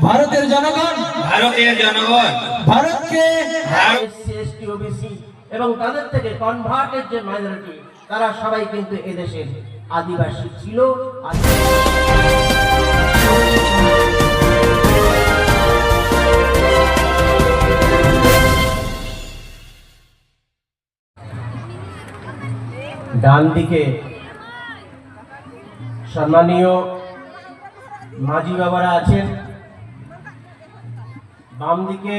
ভারতের জনগণ ভারতের জনগণ ভারতকে এসটি ওবিসি এবং তাদের থেকে কনভার্টেড যে মাইনরিটি তারা সবাই কিন্তু এদেশের আদিবাসী ছিল ডান দিকে সম্মানীয় মাঝি বাবারা আছেন। বাম দিকে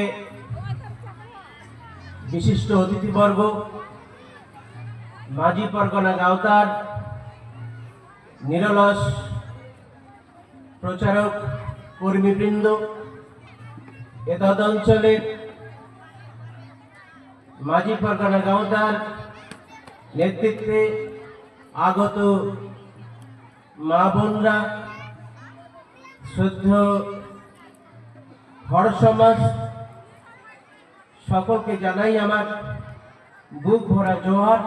বিশিষ্ট অতিথিবর্গ, মাঝি পরগনা গাওতার, নিরলস প্রচারক, কর্মীবৃন্দ এতদ অঞ্চলের মাঝি পরগনা গাওতার নেতৃত্বে আগত মা বোনরা শ্রদ্ধ হর সমাজ সকলকে জানাই আমার বুক ভরা জোহার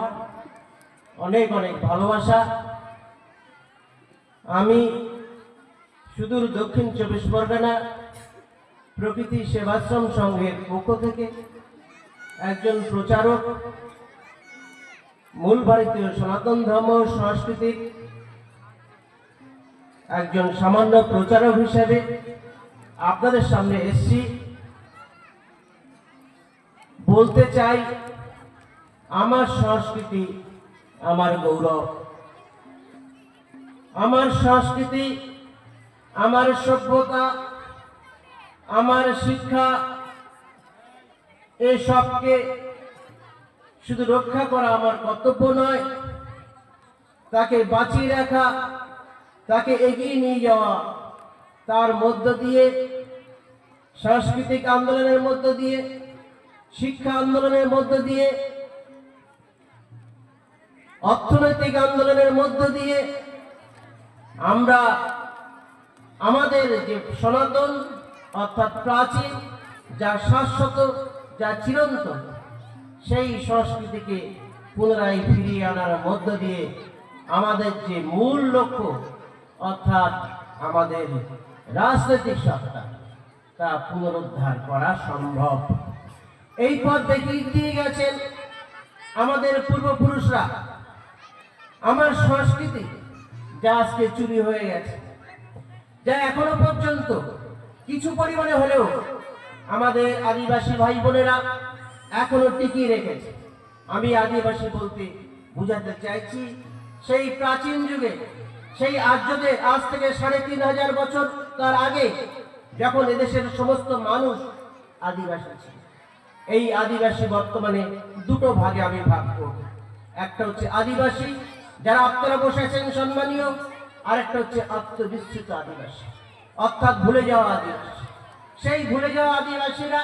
অনেক অনেক ভালোবাসা। আমি সুদূর দক্ষিণ চব্বিশ পরগনা প্রকৃতি সেবাশ্রম সংঘের পক্ষ থেকে একজন প্রচারক, মূল ভারতীয় সনাতন ধর্ম সংস্কৃতির একজন সামান্য প্রচারক হিসেবে আপনাদের সামনে এসছি। বলতে চাই, আমার সংস্কৃতি, আমার গৌরব। আমার সংস্কৃতি, আমার সভ্যতা, আমার শিক্ষা এসবকে শুধু রক্ষা করা আমার কর্তব্য নয়, তাকে বাঁচিয়ে রাখা, তাকে এগিয়ে নিয়ে যাওয়া তার মধ্য দিয়ে, সাংস্কৃতিক আন্দোলনের মধ্য দিয়ে, শিক্ষা আন্দোলনের মধ্য দিয়ে, অর্থনৈতিক আন্দোলনের মধ্য দিয়ে আমরা আমাদের যে সনাতন অর্থাৎ প্রাচীন, যা শাশ্বত, যা চিরন্তন, সেই সংস্কৃতিকে পুনরায় ফিরিয়ে আনার মধ্য দিয়ে আমাদের যে মূল লক্ষ্য, অর্থাৎ আমাদের রাজনৈতিক সত্তা তা পুনরুদ্ধার করা সম্ভব। এই পথ দেখিয়ে দিয়ে গেছেন আমাদের পূর্বপুরুষরা। আমার সংস্কৃতি যা আজকে চুরি হয়ে গেছে, যা এখনও পর্যন্ত কিছু পরিমাণে হলেও আমাদের আদিবাসী ভাই বোনেরা এখনও টিকিয়ে রেখেছে। আমি আদিবাসী বলতে বুঝাতে চাইছি, সেই প্রাচীন যুগে, সেই আর্যদের আজ থেকে সাড়ে তিন হাজার বছর তার আগে যখন এদেশের সমস্ত মানুষ আদিবাসী ছিল, এই আদিবাসী বর্তমানে দুটো ভাগে আমি ভাগ করব। একটা হচ্ছে আদিবাসী, যারা আপনারা বসেছেন সম্মানীয় আর একটা হচ্ছে আত্মবিস্তৃত আদিবাসী, অর্থাৎ ভুলে যাওয়া আদিবাসী। সেই ভুলে যাওয়া আদিবাসীরা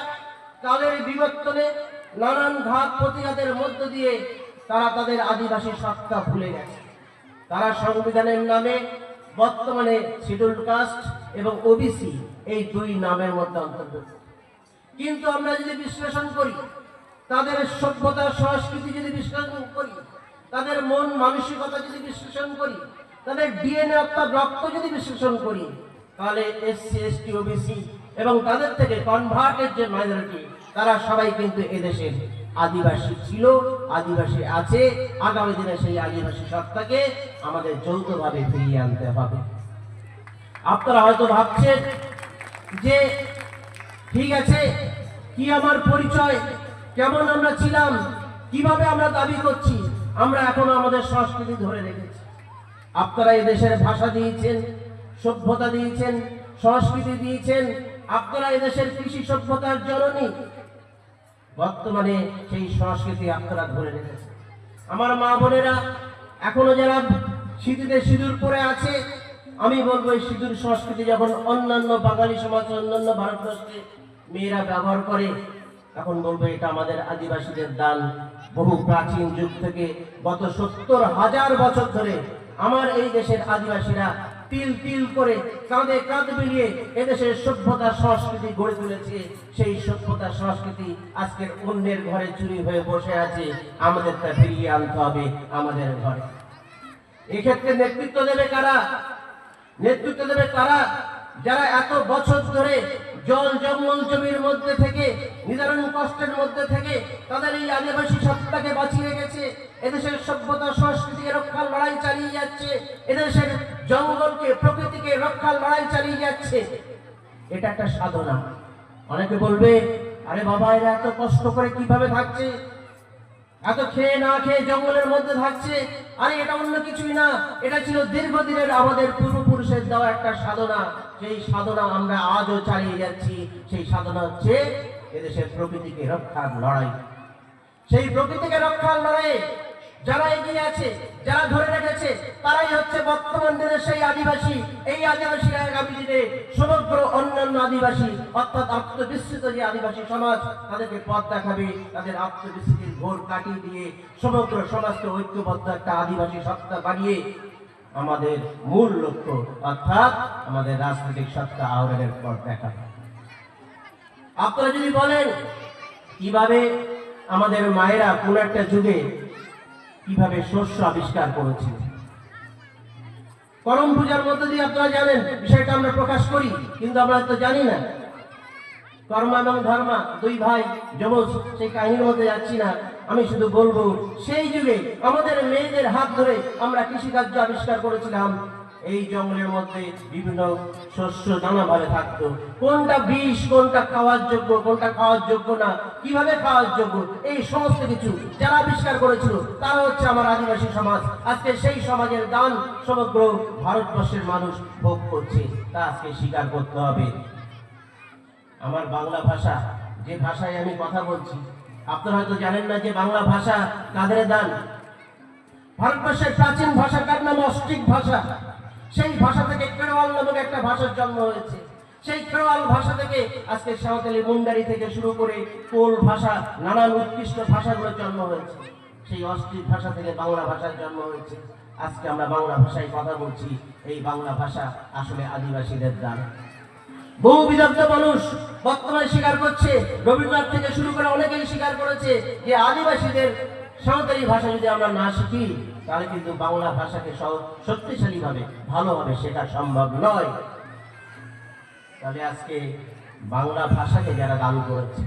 তাদের বিবর্তনে নানান ঘাত প্রতিঘাতের মধ্য দিয়ে তারা তাদের আদিবাসী সত্তা ভুলে গেছে। তারা সংবিধানের নামে বর্তমানে শিডিউল কাস্ট এবং ওবিসি এই দুই নামের মধ্যে অন্তর্ভুক্ত। কিন্তু আমরা যদি বিশ্লেষণ করি, তাদের সভ্যতা, সংস্কৃতি যদি বিশ্লেষণ করি, তাদের মন মানসিকতা যদি বিশ্লেষণ করি, তাদের ডিএনএ অর্থাৎ রক্ত যদি বিশ্লেষণ করি, তাহলে এসসি এসটি ওবিসি এবং তাদের থেকে কনভার্টেড যে মাইনরিটি তারা সবাই কিন্তু এদেশের আদিবাসী ছিল, আদিবাসী আছে, আগামী দিনে সেই আদিবাসী সত্তাকে আমাদের যৌথভাবে ফিরিয়ে আনতে হবে। আপনারা হয়তো ভাবছেন যে, ঠিক আছে, কি আমার পরিচয়? কেমন আমরা ছিলাম? কীভাবে আমরা দাবি করছি? আমরা এখনও আমাদের সংস্কৃতি ধরে রেখেছি। আপনারা এদেশের ভাষা দিয়েছেন, সভ্যতা দিয়েছেন, সংস্কৃতি দিয়েছেন। আপনারা এদেশের কৃষি সভ্যতার জননী। বর্তমানে সেই সংস্কৃতি আপনারা ধরে রেখেছেন। আমার মা বোনেরা এখনও যারা সিঁদুরে সিঁদুর পরে আছে আমি বলব এই সিঁদুর সংস্কৃতি যখন অন্যান্য বাঙালি সমাজ, অন্যান্য ভারতবর্ষে মেয়েরা ব্যবহার করে তখন বলব এটা আমাদের আদিবাসীদের দান বহু প্রাচীন যুগ থেকে গত সত্তর হাজার বছর ধরে আমার এই দেশের আদিবাসীরা তিল তিল করে কাঁধে কাঁধ মিলিয়ে এদেশের সভ্যতা সংস্কৃতি গড়ে তুলেছে। সেই সভ্যতা সংস্কৃতি আজকের অন্যের ঘরে চুরি হয়ে বসে আছে। আমাদের তা ফিরিয়ে আনতে হবে আমাদের ঘরে। এক্ষেত্রে নেতৃত্ব দেবে কারা? নেতৃত্ব দেবে তারা যারা এত বছর ধরে জল জঙ্গল জমির মধ্যে থেকে, নিদারুণ কষ্টের মধ্যে থেকে তাদের এই আদিবাসী সত্তাকে বাঁচিয়ে রেখেছে। এদেশের সভ্যতা, সংস্কৃতিকে রক্ষার লড়াই চালিয়ে যাচ্ছে। এদেশের জঙ্গলকে, প্রকৃতিকে রক্ষার লড়াই চালিয়ে যাচ্ছে। এটা একটা সাধনা। অনেকে বলবে, আরে বাবা, এরা এত কষ্ট করে কীভাবে থাকছে? এত খেয়ে না খেয়ে জঙ্গলের মধ্যে থাকছে? আরে, এটা অন্য কিছুই না। এটা ছিল দীর্ঘদিনের আমাদের পূর্বপুরুষের দেওয়া একটা সাধনা সেই সাধনা আমরা আজও চালিয়ে যাচ্ছি, সেই সাধনা হচ্ছে এদেশের প্রকৃতিকে রক্ষার লড়াই। সেই প্রকৃতিকে রক্ষার লড়াইয়ে যারা এগিয়ে আছে, যারা ধরে রেখেছে, তারাই হচ্ছে বর্তমান দিনের সেই আদিবাসী। এই আদিবাসীরা আগামী দিনে সমগ্র অন্যান্য আদিবাসী, অর্থাৎ আত্মবিস্মৃত যে আদিবাসী সমাজ, তাদেরকে পথ দেখাবে, তাদের আত্মবিস্মৃতির ঘোর কাটিয়ে দিয়ে সমগ্র সমাজকে ঐক্যবদ্ধ একটা আদিবাসী সত্তা বানিয়ে আমাদের মূল লক্ষ্য, অর্থাৎ আমাদের রাজনৈতিক সত্তা আহরণের পথ দেখাবে আপনারা যদি বলেন, কীভাবে আমাদের মায়েরা কোন একটা যুগে কীভাবে শস্য আবিষ্কার করেছিল? করম পূজার মধ্যে দিয়ে আপনারা জানেন, বিষয়টা আমরা প্রকাশ করি, কিন্তু আমরা তো জানি না। কর্ম এবং ধর্মা, দুই ভাই যমজ সেই কাহিনীর মধ্যে যাচ্ছি না। আমি শুধু বলব, সেই যুগে আমাদের মেয়েদের হাত ধরে আমরা কৃষিকার্য আবিষ্কার করেছিলাম। এই জঙ্গলের মধ্যে বিভিন্ন শস্য, দানা নানাভাবে থাকতো। কোনটা বিষ, কোনটা খাওয়ার যোগ্য, কোনটা খাওয়ার যোগ্য না, কীভাবে খাওয়ার যোগ্য, এই সমস্ত কিছু যারা আবিষ্কার করেছিল, তারা হচ্ছে আমার আদিবাসী সমাজ। আজকে সেই সমাজের দান সমগ্র ভারতবর্ষের মানুষ ভোগ করছে। তা আজকে স্বীকার করতে হবে। আমার বাংলা ভাষা, যে ভাষায় আমি কথা বলছি আপনারা হয়তো জানেন না যে বাংলা ভাষা কাদের দান? ভারতবর্ষের প্রাচীন ভাষা ভাষাটার নাম? অস্ট্রিক ভাষা। সেই ভাষা থেকে কেরোয়াল নামক একটা ভাষার জন্ম হয়েছে। সেই কেরোয়াল ভাষা থেকে আজকে সাঁওতালি মুন্ডারি থেকে শুরু করে কোল ভাষা, নানান উৎকৃষ্ট ভাষাগুলোর জন্ম হয়েছে। সেই অস্ট্রিক ভাষা থেকে বাংলা ভাষার জন্ম হয়েছে। আজকে আমরা বাংলা ভাষায় কথা বলছি। এই বাংলা ভাষা আসলে আদিবাসীদের দান। বহু বিদগ্ধ মানুষ বর্তমানে স্বীকার করছে, রবীন্দ্রনাথ থেকে শুরু করে অনেকেই স্বীকার করেছে যে আদিবাসীদের সাঁওতালি ভাষা যদি আমরা না শিখি, তাহলে কিন্তু বাংলা ভাষাকে শক্তিশালী ভাবে ভালোভাবে শেখা সম্ভব নয়। তাহলে আজকে বাংলা ভাষাকে যারা দান করেছে।